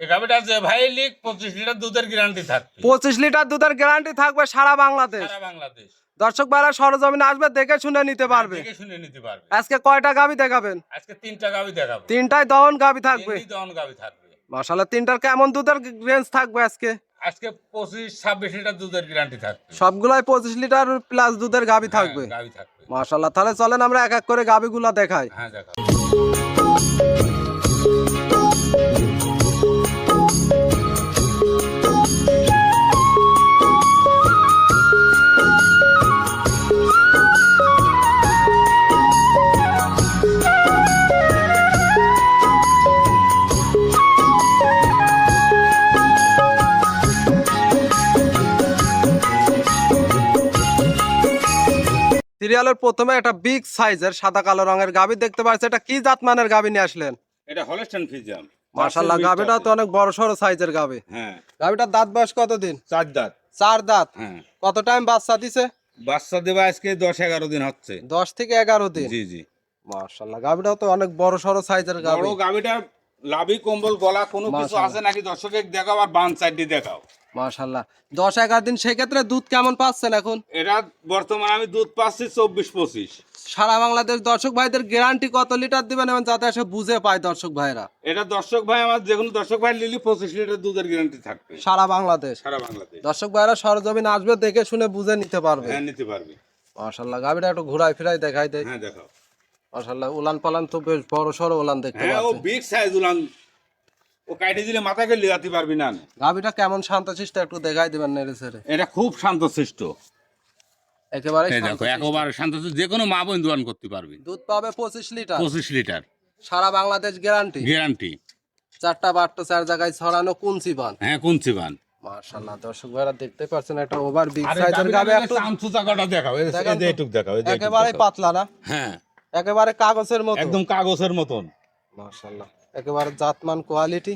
এই গাভিটা যে ভাই লিখ পঁচিশ লিটার দুধের গ্যারান্টি থাকবে। পঁচিশ লিটার দুধের গ্যারান্টি থাকবে সারা বাংলাদেশ। সারা বাংলাদেশ। দর্শক ভাইরা সরজমিনে আসবে দেখে শুনে নিতে পারবে। দেখে শুনে নিতে পারবে। আজকে কয়টা গাবি দেখাবেন? আজকে তিনটা গাভি দেখাবো। তিনটায় দহন গাবি থাকবে। তিনটি দহন গাভি থাকবে। তিনটার কেমন দুধের রেঞ্জ থাকবে আজকে? আজকে পঁচিশ ছাব্বিশ লিটার দুধের গ্যারান্টি থাকবে। সবগুলাই পঁচিশ লিটার প্লাস দুধের থাকবে হ্যাঁ, গাভি থাকবে। তাহলে চলেন আমরা এক এক করে গাবিগুলা দেখাই। হ্যাঁ দেখাবো। সিরিয়ালের প্রথমে একটা বিগ সাইজের সাদা কালো রঙের গাবি দেখতে পাচ্ছি। এটা কি জাত মানের গাবি নিয়ে আসলেন? এটা হলস্টাইন ফিজিয়াম। মাশাল্লাহ গাবিটা তো অনেক বড় সড়ো সাইজের গাবি হ্যাঁ। গাবিটার দাঁত বয়স কতদিন? চার দাঁত। চার দাঁত। হ্যাঁ। কত টাইম বাচ্চা দিছে? বাচ্চা দেবা আজকে দশ এগারো দিন হচ্ছে। দশ থেকে এগারো দিন? জি জি। মাশাল্লাহ গাবিটাও তো অনেক বড় সড়ো সাইজের গাবি বড় গাভিটা লাভি কম্বল গলা কোনো কিছু আছে নাকি? দর্শকে দেখাও আর বান সাইড দিয়ে দেখাও। মাশাল্লাহ দশ এগারো দিন সেক্ষেত্রে দুধ কেমন পাচ্ছেন এখন? এটা বর্তমানে আমি দুধ পাচ্ছি চব্বিশ পঁচিশ। সারা বাংলাদেশ দর্শক ভাইদের গ্যারান্টি কত লিটার দিবেন এবং যাতে এসে বুঝে পায় দর্শক ভাইরা? এটা দর্শক ভাই আমার যে কোনো দর্শক ভাই লিলি পঁচিশ লিটার দুধের গ্যারান্টি থাকবে। সারা বাংলাদেশ? সারা বাংলাদেশ। দর্শক ভাইরা সরজমিন আসবে দেখে শুনে বুঝে নিতে পারবে। হ্যাঁ নিতে পারবে। মাশাল্লাহ গাবিটা একটু ঘুরাই ফিরাই দেখাই দেয় হ্যাঁ দেখাও। মাশাল্লাহ উলান পালান তো বেশ বড় সড়ো উলান দেখতে হ্যাঁ ও বিগ সাইজ উলান ও দিলে মাথাকে লিগাতে পারবি না গাবিটা কেমন শান্তশিষ্ট একটু দেখাই দিবেন নেড়ে ছেড়ে। এটা খুব শান্তশিষ্ট একেবারে দেখো একেবারে শান্তশিষ্ট যে কোনো মা বোন দোয়ান করতে পারবি। দুধ পাবে পঁচিশ লিটার। পঁচিশ লিটার। সারা বাংলাদেশ গ্যারান্টি। গ্যারান্টি। চারটা বাট্টো চার জায়গায় ছড়ানো কুঞ্চি বান। হ্যাঁ কোনছি বান। দর্শক ভাইরা দেখতে পাচ্ছেন একটা ওভার বিগ সাইজের গাবি একটু চামচুচা কটা দেখাও এই যে এটুক দেখাও একেবারে পাতলা না? হ্যাঁ। একেবারে কাগজের মতো। একদম কাগজের মতন। মাশাল্লাহ একেবারে জাতমান কোয়ালিটি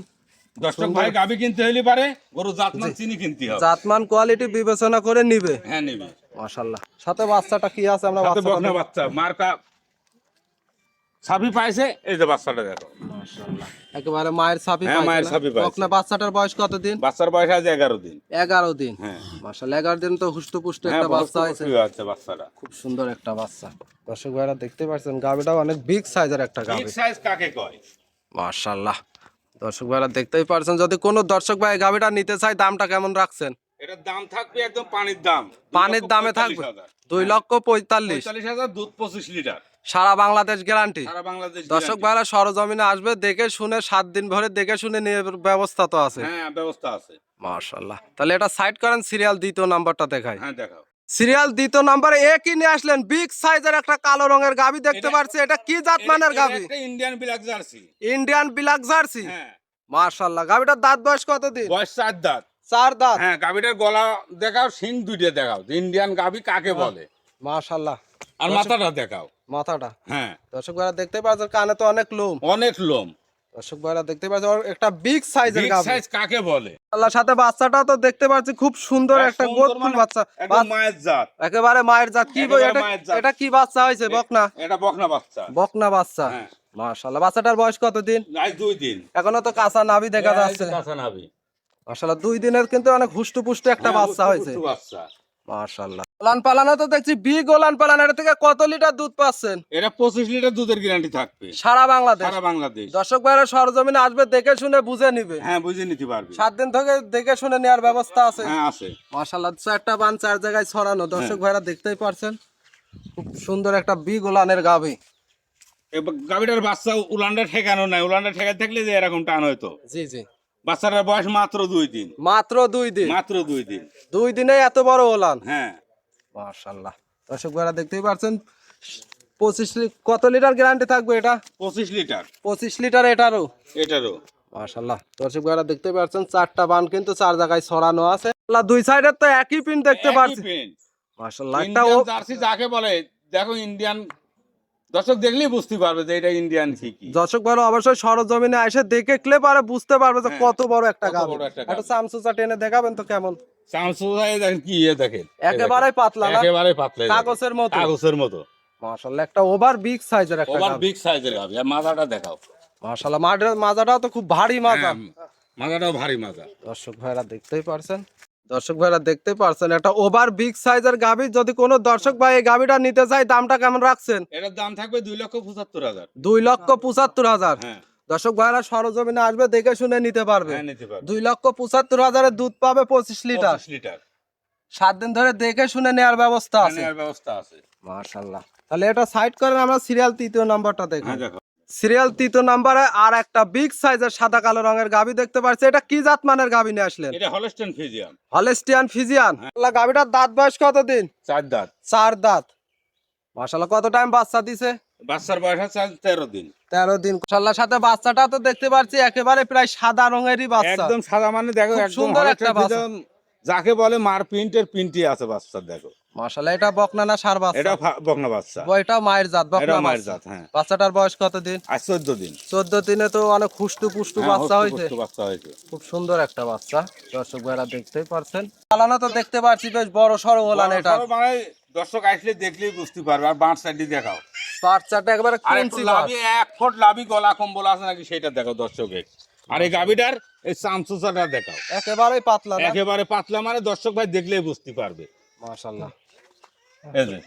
দর্শক ভাই গাবি কিনতে হইলে পারে গরু জাতমান চিনি কিনতে হবে। জাতমান কোয়ালিটি বিবেচনা করে নিবে। হ্যাঁ নিবি। মাশাল্লাহ সাথে বাচ্চাটা কি আছে? আমরা বকনা বাচ্চা মার্কা ছাবি পাইছে এই যে বাচ্চাটা দেখো। একেবারে মায়ের ছাপি হ্যাঁ, মায়ের ছাপি পাইছে। বকনা বাচ্চাটার বয়স কতদিন? বাচ্চার বয়স আছে এগারো দিন। এগারো দিন। হ্যাঁ। মাশাল্লাহ এগারো দিন তো হুষ্ট পুষ্ট হ্যাঁ একটা বাচ্চা হয়েছে। আছে বাচ্চাটা। খুব সুন্দর একটা বাচ্চা। দর্শক ভাইরা দেখতে পাচ্ছেন গাবিটাও অনেক বিগ সাইজের একটা বিগ সাইজ কাকে কয়? মাশাল্লাহ দর্শক ভাইরা দেখতেই পারছেন যদি কোনো দর্শক ভাই গাবিটা নিতে চায় দামটা কেমন রাখছেন? এটার দাম থাকবে একদম পানির দাম। পানির দামে থাকবে। দুই লক্ষ পঁয়তাল্লিশ। হাজার দুধ পঁচিশ লিটার। সারা বাংলাদেশ গ্যারান্টি। সারা বাংলাদেশ দর্শক। ভাইরা সরজমিনে আসবে দেখে শুনে সাত দিন ভরে দেখে শুনে নিয়ে ব্যবস্থা তো আছে। হ্যাঁ ব্যবস্থা আছে। মাশাল্লাহ তাহলে এটা সাইড করেন সিরিয়াল দ্বিতীয় নাম্বারটা দেখায় হ্যাঁ দেখাও। সিরিয়াল দ্বিতীয় নাম্বারে একই নিয়ে আসলেন? বিগ সাইজের একটা কালো রঙের গাবি দেখতে পাচ্ছি এটা কি জাত মানের গাবি Indian black Jersey Indian black Jersey হ্যাঁ। মাশাল্লাহ গাবিটার দাঁত বয়স কতদিন? বয়স চার দাঁত। চার দাঁত? হ্যাঁ গাভিটার গলা দেখাও সিং দুইটা দেখাও। ইন্ডিয়ান গাভি কাকে বলে? মাশাল্লাহ আর মাথাটা দেখাও। মাথাটা? হ্যাঁ। দর্শক দেখতে পাচ্ছেন কানে তো অনেক লোম। অনেক লোম। দর্শক ভাইরা দেখতে পাচ্ছেন ওর একটা বিগ সাইজের সাইজ কাকে বলে? আল্লাহর সাথে বাচ্চাটাও তো দেখতে পাচ্ছি খুব সুন্দর হ্যাঁ, একটা গোদফুল মানে বাচ্চা। একদম মায়ের জাত। একেবারে মায়ের জাত। কি এটা এটা কি বাচ্চা হয়েছে? বকনা? এটা বকনা বাচ্চা। বকনা বাচ্চা। হ্যাঁ। মাশাল্লাহ বাচ্চাটার বয়স কতদিন? আজ দুই দিন। এখনও তো কাঁচা নাভি দেখা যাচ্ছে। যে কাঁচা নাভি। মাশাল্লাহ দুই দিনের কিন্তু অনেক হুষ্টু পুষ্ট একটা হ্যাঁ, বাচ্চা হয়েছে। বাচ্চা। মাশাল্লাহ ওলান পালানো তো দেখছি বিগ ওলান পালানো এটা থেকে কত লিটার দুধ পাচ্ছেন? এটা পঁচিশ লিটার দুধের গ্যারান্টি থাকবে। সারা বাংলাদেশ? সারা বাংলাদেশ। দর্শক ভাইরা সরজমিনে আসবে দেখে শুনে বুঝে নিবে। হ্যাঁ বুঝে নিতে পারবে। সাত দিন থেকে দেখে শুনে নেওয়ার ব্যবস্থা আছে। হ্যাঁ আছে। মাশাল্লাহ চারটা বান চার জায়গায় ছড়ানো। দর্শক ভাইরা দেখতেই পারছেন খুব সুন্দর একটা বিগ ওলানের গাভি। এবার গাভিটার বাচ্চা উলানটা ঠেকানো নাই। উলানটা ঠেকা থাকলে যে এরকম টান হইতো জি জি। বাচ্চাটার বয়স মাত্র দুই দিন। মাত্র দুই দিন? মাত্র দুই দিন। দুই দিনে এত বড় ওলান? হ্যাঁ। মাশাল্লাহ দর্শক ভাইরা দেখতেই পারছেন পঁচিশ কত লিটার গ্যারান্টি থাকবে এটা? পঁচিশ লিটার। পঁচিশ লিটার এটারও? এটারও। মাশাল্লাহ দর্শক ভাইরা দেখতে পাচ্ছেন চারটা বান কিন্তু চার জায়গায় ছড়ানো আছে। দুই সাইডের তো একই পিন দেখতে পাচ্ছি। মাশাল্লাহ একটা ও জার্সি যাকে বলে দেখো ইন্ডিয়ান দর্শক দেখলেই বুঝতে পারবে যে এটা ইন্ডিয়ান ঠিকই দর্শক ভাইরা অবশ্যই সরজমিনে এসে দেখে ক্লে পারে বুঝতে পারবে যে হ্যাঁ, কত বড় একটা কত একটা একটা টেনে দেখাবেন তো কেমন? ভাই দেখেন কি ইয়ে দেখেন। একেবারে পাতলা না? একেবারে পাতলা কাগজের মতো। কাগজের মতো। মাশাল্লাহ একটা ওভার বিগ সাইজের একটা ওভার বিগ সাইজের গাভি আর মাথাটা দেখাও। মাশাল্লাহ মাঝের মাজাটাও তো খুব ভারী মাজা। হ্যাঁ, মাজাটাও ভারী মাজা। দর্শক ভাইরা দেখতেই পারছেন। দর্শক ভাইরা দেখতেই পারছেন একটা ওভার বিগ সাইজের গাভি। যদি কোনো দর্শক ভাই এই গাভিটা নিতে চায় দামটা কেমন রাখছেন? এটার দাম থাকবে দুই লক্ষ পঁচাত্তর হাজার। দুই লক্ষ পঁচাত্তর হাজার। হ্যাঁ। দর্শক ভাইরা সরজমিনে আসবে দেখে শুনে নিতে পারবে। হ্যাঁ নিতে পারবে। দুই লক্ষ পঁচাত্তর হাজারের দুধ পাবে পঁচিশ লিটার। পঁচিশ লিটার। সাত দিন ধরে দেখে শুনে নেওয়ার ব্যবস্থা হ্যাঁ, আছে। নেওয়ার ব্যবস্থা আছে। মাশাল্লাহ তাহলে এটা সাইড করেন আমরা সিরিয়াল তৃতীয় নাম্বারটা হ্যাঁ দেখো। সিরিয়াল তৃতীয় নাম্বারে আর একটা বিগ সাইজের সাদা কালো রঙের গাভি দেখতে পাচ্ছি এটা কি জাত মানের গাভি নিয়ে আসলেন? এটা হলস্টেন ফিজিয়াম হলেস্টিয়ান ফিজিয়ান? আল্লাহ গাভিটার দাঁত বয়স কতদিন? চার দাঁত। চার দাঁত। মাশাল্লাহ কত টাইম বাচ্চা দিছে? বাচ্চার বয়স আছে তেরো দিন। তেরো দিন। মাশাল্লাহ সাথে বাচ্চাটা তো দেখতে পাচ্ছি একেবারে প্রায় সাদা রঙেরই বাচ্চা। একদম সাদা মানে দেখো একদম সুন্দর একটা বাচ্চা। যাকে বলে মার প্রিন্টের প্রিন্টই আছে বাচ্চা দেখো। মাশাল্লাহ এটা বকনা না সার বাচ্চা? এটা বকনা বাচ্চা। এটা মায়ের জাত বকনা মায়ের জাত হ্যাঁ। বাচ্চাটার বয়স কতদিন আজ চোদ্দ দিন। চোদ্দ দিনে তো অনেক হুষ্টু পুষ্টু হ্যাঁ, বাচ্চা হয়েছে। বাচ্চা হয়েছে। খুব সুন্দর একটা বাচ্চা দর্শক ভাইরা দেখতেই পারছেন। তো দেখতে পাচ্ছি বেশ বড় সড়ো ওলান এটা। বড় মানে দর্শক আসলে দেখলেই বুঝতে পারবে আর বাঁট সাইডে দেখাও। বাচ্চাটা একবারে একটু লাভি এক ফুট লাভি গলা কম্বল আছে নাকি সেটা দেখো দর্শকে আর এই গাবিটার এই চামচুচাটা দেখাও। একেবারেই পাতলা একেবারে পাতলা মানে দর্শক ভাই দেখলেই বুঝতে পারবে। মাশাল্লাহ এই যে,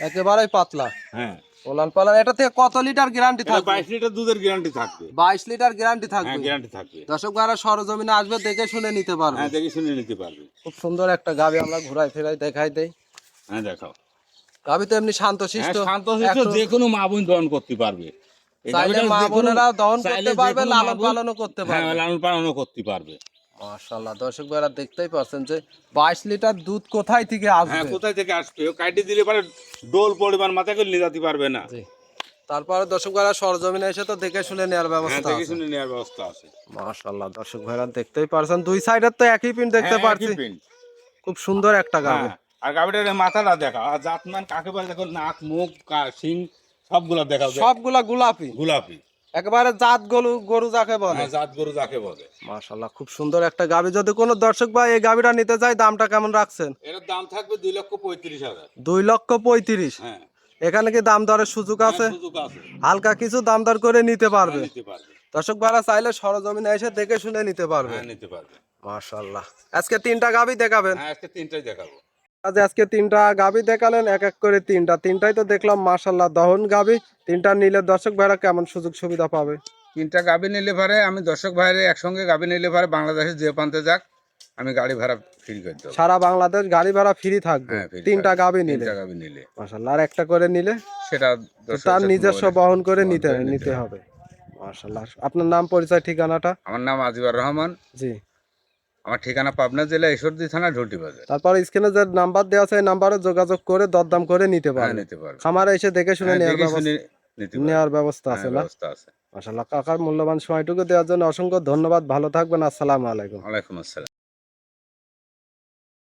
একেবারেই পাতলা। হ্যাঁ। ওলান পালান এটা থেকে কত লিটার গ্যারান্টি থাকবে? বাইশ লিটার দুধের গ্যারান্টি থাকবে। বাইশ লিটার গ্যারান্টি হ্যাঁ গ্যারান্টি থাকবে। দর্শক ভাইরা সরজমিনে আসবে দেখে শুনে নিতে পারবে। হ্যাঁ দেখে শুনে নিতে পারবে। খুব সুন্দর একটা গাবি আমরা ঘুরাই ফেরাই দেখাই দেই। হ্যাঁ দেখাও। গাবি তো এমনি হ্যাঁ যে কোনো মা বোন দহন করতে পারবে। চাইলে মা বোনেরাও দহন করতে পারবে লালন পালনও করতে হ্যাঁ পারবে। লালন পালনও করতে পারবে। মাশাল্লাহ দর্শক ভাইরা দেখতেই পাচ্ছেন যে বাইশ লিটার দুধ কোথায় থেকে হ্যাঁ কোথায় থেকে আসবে? কাটি দিলে পারে ডোল পরিমাণ মাথায় করে নিয়ে যেতে পারবে না। জি। তারপরে দর্শক ভাইরা সরজমিনে এসে তো দেখে শুনে নেওয়ার হ্যাঁ ব্যবস্থা দেখে শুনে নেওয়ার ব্যবস্থা আছে। মাশাল্লাহ দর্শক ভাইরা দেখতেই পারছেন দুই সাইডের তো একই পিন দেখতে হ্যাঁ, পাচ্ছি খুব সুন্দর একটা গাবি হ্যাঁ, আর গাভিটার এই মাথাটা দেখা আর জাতমান কাকে বলে দেখো নাক মুখ কা- শিং সবগুলো দেখা। সবগুলা গোলাপি। গোলাপি। একেবারে জাত গরু গরু যাকে বলে। হ্যাঁ, জাত গরু যাকে বলে। মাশাল্লাহ খুব সুন্দর একটা গাবি। যদি কোনো দর্শক ভাই এই গাবিটা নিতে চায় দামটা কেমন রাখছেন? এর দাম থাকবে দুই লক্ষ পঁয়ত্রিশ হাজার। দুই লক্ষ পঁয়ত্রিশ? হ্যাঁ। এখানে কি দাম দরের সুযোগ আছে? সুযোগ আছে। হালকা কিছু দাম দর করে নিতে পারবে। নিতে পারবে। দর্শক ভাড়া চাইলে সরজমিনে এসে দেখে শুনে নিতে পারবে। হ্যাঁ নিতে পারবে। মাশাল্লাহ আজকে তিনটা গাবি দেখাবেন? হ্যাঁ আজকে তিনটাই দেখাবো। আজ আজকে তিনটা গাবি দেখালেন এক এক করে তিনটা। তিনটাই তো দেখলাম মাশাল্লাহ দহন গাবি। তিনটা নিলে দর্শক ভাইরা কেমন সুযোগ সুবিধা পাবে? তিনটা গাভি নিলে পারে আমি দর্শক ভাইয়ের একসঙ্গে গাভি নিলে পারে বাংলাদেশে যে প্রান্তে যাক আমি গাড়ি ভাড়া ফ্রি করে দেবো। সারা বাংলাদেশ গাড়ি ভাড়া ফ্রি থাকবে? হ্যাঁ, তিনটা। গাবি নিলে? তিনটা গাভি নিলে। মাশাল্লাহ আর একটা করে নিলে? সেটা তার নিজস্ব বহন করে নিতে নিতে নিতে হবে। মাশাল্লাহ আপনার নাম পরিচয় ঠিকানাটা? আমার নাম আজিবর রহমান। জি। আমার ঠিকানা পাবনা জেলা ঈশ্বরদী থানা ঢুলটি বাজার। তারপর স্ক্রিনে যে নাম্বার দেওয়া আছে নাম্বারে যোগাযোগ করে দরদাম করে নিতে হ্যাঁ নিতে পারবে। খামারে এসে দেখে শুনে হ্যাঁ, নেওয়ার দেখে ব্যবস্থা নিতে পারবে। নেওয়ার ব্যবস্থা হ্যাঁ, আছে না? ব্যবস্থা আছে। মাশাআল্লাহ। কাকার মূল্যবান সময়টুকু দেওয়ার জন্য অসংখ্য ধন্যবাদ। ভালো থাকবেন। আসসালামু আলাইকুম। ওয়ালাইকুম আসসালাম।